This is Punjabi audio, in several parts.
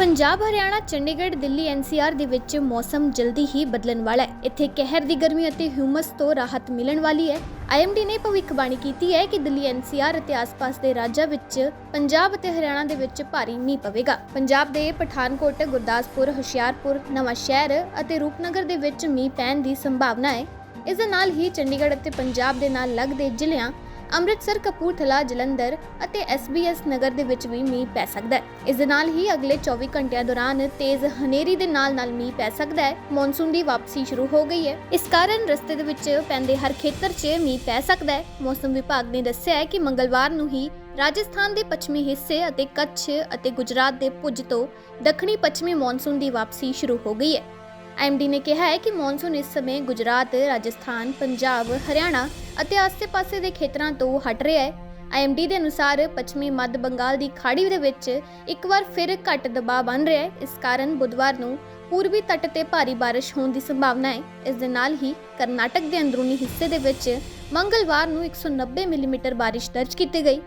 ਪੰਜਾਬ, ਹਰਿਆਣਾ, ਚੰਡੀਗੜ੍ਹ, ਦਿੱਲੀ, ਐਨਸੀਆਰ ਦੇ ਵਿੱਚ ਮੌਸਮ ਜਲਦੀ ਹੀ ਬਦਲਣ ਵਾਲਾ ਹੈ। ਇੱਥੇ ਕਹਿਰ ਦੀ ਗਰਮੀ ਅਤੇ ਹਿਊਮਸ ਤੋਂ ਰਾਹਤ ਮਿਲਣ ਵਾਲੀ ਹੈ। ਆਈਐਮਡੀ ਨੇ ਭਵਿੱਖਬਾਣੀ ਕੀਤੀ ਹੈ ਕਿ ਦਿੱਲੀ, ਐਨਸੀਆਰ ਅਤੇ ਆਸ-ਪਾਸ ਦੇ ਰਾਜਾਂ ਵਿੱਚ ਪੰਜਾਬ ਅਤੇ ਹਰਿਆਣਾ ਦੇ ਵਿੱਚ ਭਾਰੀ ਮੀਂਹ ਪਵੇਗਾ। ਪੰਜਾਬ ਦੇ ਪਠਾਨਕੋਟ, ਗੁਰਦਾਸਪੁਰ, ਹੁਸ਼ਿਆਰਪੁਰ, ਨਵਾਂ ਸ਼ਹਿਰ ਅਤੇ ਰੂਪਨਗਰ ਦੇ ਵਿੱਚ ਮੀਂਹ ਪੈਣ ਦੀ ਸੰਭਾਵਨਾ ਹੈ। ਇਸ ਦੇ ਨਾਲ ਹੀ ਚੰਡੀਗੜ੍ਹ ਅਤੇ ਪੰਜਾਬ ਦੇ ਨਾਲ ਲੱਗਦੇ ਜ਼ਿਲ੍ਹਿਆਂ ਅੰਮ੍ਰਿਤਸਰ ਕਪੂਰਥਲਾ ਜਲੰਧਰ ਅਤੇ ਐਸਬੀਐਸ ਨਗਰ ਦੇ ਵਿੱਚ ਵੀ ਮੀਂਹ ਪੈ ਸਕਦਾ ਹੈ। ਇਸ ਦੇ ਨਾਲ ਹੀ ਅਗਲੇ 24 ਘੰਟਿਆਂ ਦੌਰਾਨ ਤੇਜ਼ ਹਨੇਰੀ ਦੇ ਨਾਲ ਨਾਲ ਮੀਂਹ ਪੈ ਸਕਦਾ ਹੈ। ਮੌਨਸੂਨ ਦੀ ਵਾਪਸੀ ਸ਼ੁਰੂ ਹੋ ਗਈ ਹੈ। ਇਸ ਕਾਰਨ ਰਸਤੇ ਦੇ ਵਿੱਚ ਪੈਂਦੇ ਹਰ ਖੇਤਰ 'ਚ ਮੀਂਹ ਪੈ ਸਕਦਾ ਹੈ। ਮੌਸਮ ਵਿਭਾਗ ਨੇ ਦੱਸਿਆ ਹੈ ਕਿ ਮੰਗਲਵਾਰ ਨੂੰ ਹੀ ਰਾਜਸਥਾਨ ਦੇ ਪੱਛਮੀ ਹਿੱਸੇ ਅਤੇ ਕੱਛ ਅਤੇ ਗੁਜਰਾਤ ਦੇ ਪੁੱਜ ਤੋਂ ਦੱਖਣੀ ਪੱਛਮੀ ਮੌਨਸੂਨ ਦੀ ਵਾਪਸੀ ਸ਼ੁਰੂ ਹੋ ਗਈ ਹੈ। ਆਈਐਮਡੀ ਨੇ ਕਿਹਾ ਹੈ ਕਿ ਮੌਨਸੂਨ ਇਸ ਸਮੇਂ ਗੁਜਰਾਤ, ਰਾਜਸਥਾਨ, ਪੰਜਾਬ, ਹਰਿਆਣਾ ਅਤੇ ਆਸ-ਪਾਸੇ ਦੇ ਖੇਤਰਾਂ ਤੋਂ ਹਟ ਰਿਹਾ ਹੈ। ਆਈਐਮਡੀ ਦੇ ਅਨੁਸਾਰ ਪੱਛਮੀ ਮੱਧ ਬੰਗਾਲ ਦੀ ਖਾੜੀ ਦੇ ਵਿੱਚ ਇੱਕ ਵਾਰ ਫਿਰ ਘੱਟ ਦਬਾਅ ਬਣ ਰਿਹਾ ਹੈ। ਇਸ ਕਾਰਨ ਬੁੱਧਵਾਰ ਨੂੰ ਪੂਰਬੀ ਤੱਟ ਤੇ ਭਾਰੀ ਬਾਰਿਸ਼ ਹੋਣ ਦੀ ਸੰਭਾਵਨਾ ਹੈ। ਇਸ ਦੇ ਨਾਲ ਹੀ ਕਰਨਾਟਕ ਦੇ ਅੰਦਰੂਨੀ ਹਿੱਸੇ ਦੇ ਵਿੱਚ ਮੰਗਲਵਾਰ ਨੂੰ 190 ਮਿਲੀਮੀਟਰ ਬਾਰਿਸ਼ ਦਰਜ ਕੀਤੀ ਗਈ।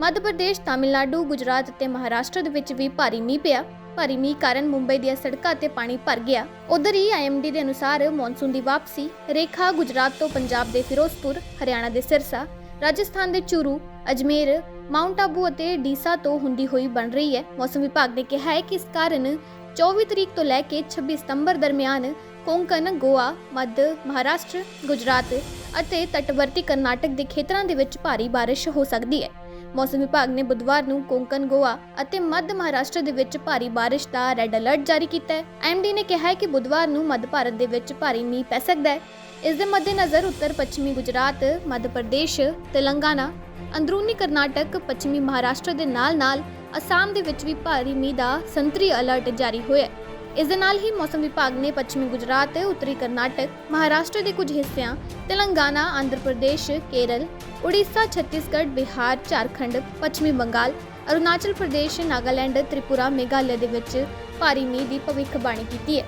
ਮੱਧ ਪ੍ਰਦੇਸ਼, ਤਾਮਿਲਨਾਡੂ, ਗੁਜਰਾਤ ਅਤੇ ਮਹਾਰਾਸ਼ਟਰ ਦੇ ਵਿੱਚ ਵੀ ਭਾਰੀ ਮੀਂਹ ਪਿਆ। ਭਾਰੀ ਮੀਂਹ ਕਾਰਨ ਮੁੰਬਈ ਦੀਆਂ ਸੜਕਾਂ ਤੇ ਪਾਣੀ ਭਰ ਗਿਆ। ਉਧਰ ਹੀ ਆਈਐਮਡੀ ਦੇ ਅਨੁਸਾਰ ਮੌਨਸੂਨ ਦੀ ਵਾਪਸੀ ਰੇਖਾ ਗੁਜਰਾਤ ਤੋਂ ਪੰਜਾਬ ਦੇ ਫਿਰੋਜ਼ਪੁਰ ਹਰਿਆਣਾ ਦੇ ਸਿਰਸਾ ਰਾਜਸਥਾਨ ਦੇ ਚੂਰੂ ਅਜਮੇਰ ਮਾਊਂਟ ਆਬੂ ਅਤੇ ਡੀਸਾ ਤੋਂ ਹੁੰਦੀ ਹੋਈ ਬਣ ਰਹੀ ਹੈ। ਮੌਸਮ ਵਿਭਾਗ ਨੇ ਕਿਹਾ ਹੈ ਕਿ ਇਸ ਕਾਰਨ 24 ਤਰੀਕ ਤੋਂ ਲੈ ਕੇ 26 ਸਤੰਬਰ ਦਰਮਿਆਨ ਕੋਂਕਣ ਗੋਆ ਮੱਧ ਮਹਾਰਾਸ਼ਟਰ ਗੁਜਰਾਤ ਅਤੇ ਤਟਵਰਤੀ ਕਰਨਾਟਕ ਦੇ ਖੇਤਰਾਂ ਦੇ ਵਿੱਚ ਭਾਰੀ ਬਾਰਿਸ਼ ਹੋ ਸਕਦੀ ਹੈ। ਮੌਸਮ ਵਿਭਾਗ ਨੇ ਬੁੱਧਵਾਰ ਨੂੰ ਕੋਂਕਣ, ਗੋਆ ਅਤੇ ਮੱਧ ਮਹਾਰਾਸ਼ਟਰ ਦੇ ਵਿੱਚ ਭਾਰੀ ਬਾਰਿਸ਼ ਦਾ ਰੈੱਡ ਅਲਰਟ ਜਾਰੀ ਕੀਤਾ ਹੈ। ਐਮਡੀ ਨੇ ਕਿਹਾ ਹੈ ਕਿ ਬੁੱਧਵਾਰ ਨੂੰ ਮੱਧ ਭਾਰਤ ਦੇ ਵਿੱਚ ਭਾਰੀ ਮੀਂਹ ਪੈ ਸਕਦਾ ਹੈ। ਇਸ ਦੇ ਮੱਦੇਨਜ਼ਰ ਉੱਤਰ ਪੱਛਮੀ ਗੁਜਰਾਤ, ਮੱਧ ਪ੍ਰਦੇਸ਼, ਤੇਲੰਗਾਨਾ, ਅੰਦਰੂਨੀ ਕਰਨਾਟਕ, ਪੱਛਮੀ ਮਹਾਰਾਸ਼ਟਰ ਦੇ ਨਾਲ-ਨਾਲ ਅਸਾਮ ਦੇ ਵਿੱਚ ਵੀ ਭਾਰੀ ਮੀਂਹ ਦਾ ਸੰਤਰੀ ਅਲਰਟ ਜਾਰੀ ਹੋਇਆ ਹੈ। ਇਸ ਦੇ ਨਾਲ ਹੀ ਮੌਸਮ ਵਿਭਾਗ ਨੇ ਪੱਛਮੀ ਗੁਜਰਾਤ, ਉੱਤਰੀ ਕਰਨਾਟਕ, ਮਹਾਰਾਸ਼ਟਰ ਦੇ ਕੁਝ ਹਿੱਸਿਆਂ, ਤੇਲੰਗਾਨਾ, ਆਂਧਰ ਪ੍ਰਦੇਸ਼, ਕੇਰਲ ਉੜੀਸਾ, ਛੱਤੀਸਗੜ੍ਹ, ਬਿਹਾਰ, ਝਾਰਖੰਡ, ਪੱਛਮੀ ਬੰਗਾਲ, ਅਰੁਣਾਚਲ ਪ੍ਰਦੇਸ਼, ਨਾਗਾਲੈਂਡ, ਤ੍ਰਿਪੁਰਾ, ਮੇਘਾਲਿਆ ਦੇ ਵਿੱਚ ਭਾਰੀ ਮੀਂਹ ਦੀ ਭਵਿੱਖਬਾਣੀ ਕੀਤੀ ਹੈ।